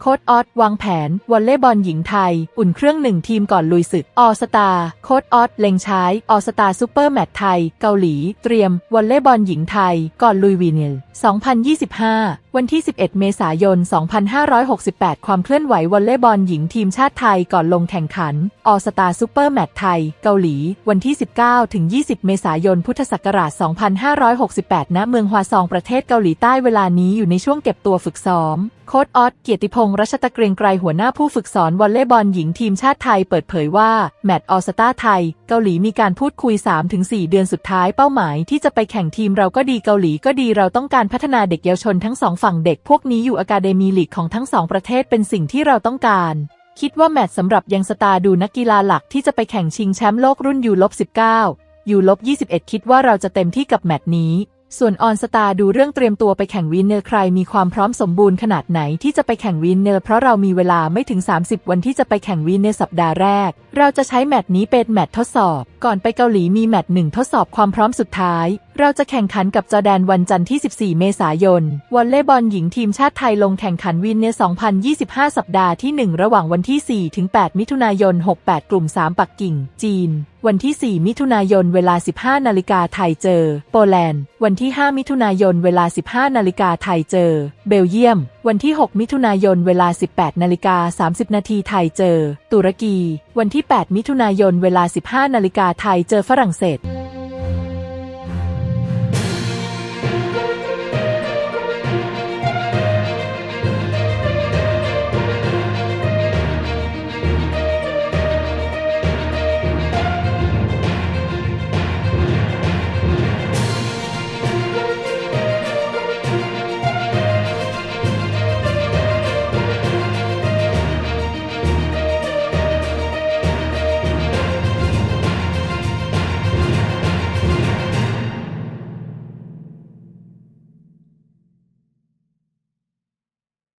โค้ดออสวางแผนวอลเล่บอลหญิงไทย อุ่นเครื่องหนึ่งทีมก่อนลุยศึก ออสตาโค้ดออสเล็งใช้ออสตาซูเปอร์แมตช์ไทย เกาหลี เตรียมวอลเล่บอลหญิงไทย ก่อนลุยวีเนล 2025 วันที่ 11 เมษายน 2568 ความเคลื่อนไหววอลเล่บอลหญิงทีมชาติไทยก่อนลงแข่งขัน ออสตาซูเปอร์แมตไทย เกาหลี วันที่ 19 ถึง 20 เมษายน พุทธศักราช 2568 ณ เมืองฮวาซอง ประเทศเกาหลีใต้ เวลานี้อยู่ในช่วงเก็บตัวฝึกซ้อม โค้ดออสเกียรติพงษ์รัชตะเกรียงไกรหัวหน้าผู้ฝึกสอนวอลเลย์บอลหญิงทีมชาติไทยเปิดเผยว่า แมตช์ออสตาไทย เกาหลีมีการพูดคุย 3-4 เดือนสุดท้ายเป้าหมาย ที่จะไปแข่งทีมเราก็ดีเกาหลีก็ดีเราต้องการพัฒนาเด็กเยาวชนทั้งสองฝั่งเด็กพวกนี้อยู่อะคาเดมีลีกของทั้งสองประเทศเป็นสิ่งที่เราต้องการ คิดว่าแมตช์สำหรับยังสตาดูนักกีฬาหลักที่จะไปแข่งชิงแชมป์โลกรุ่นยูลบ19ยูลบ21 คิดว่าเราจะเต็มที่กับแมตช์นี้ ส่วนออนสตาดูเรื่องเตรียมตัวไปแข่งวินเนอร์ใครมีความพร้อมสมบูรณ์ขนาดไหนที่จะไปแข่งวินเนอร์เพราะเรามีเวลาไม่ถึง 30 วันที่จะไปแข่งวินเนอร์สัปดาห์แรก เราจะใช้แมตช์นี้เป็นแมตช์ทดสอบ ก่อนไปเกาหลีมีแมตช์หนึ่งทดสอบความพร้อมสุดท้าย เราจะแข่งขันกับจอแดนวันจันทร์ที่ 14 เมษายน วอลเลย์บอลหญิงทีมชาติไทยลงแข่งขันวินเน2025 สัปดาห์ที่ 1 ระหว่างวันที่ 4 ถึง 8 มิถุนายน 68 กลุ่ม 3 ปักกิ่ง จีน วันที่ 4 มิถุนายน เวลา 15 นาฬิกาไทยเจอ โปแลนด์ วันที่ 5 มิถุนายน เวลา 15 นาฬิกาไทยเจอ เบลเยียม วันที่ 6 มิถุนายน เวลา 18 นาฬิกา 30 นาทีไทยเจอ ตุรกี วันที่ 8 มิถุนายน เวลา 15 นาฬิกาไทยเจอฝรั่งเศส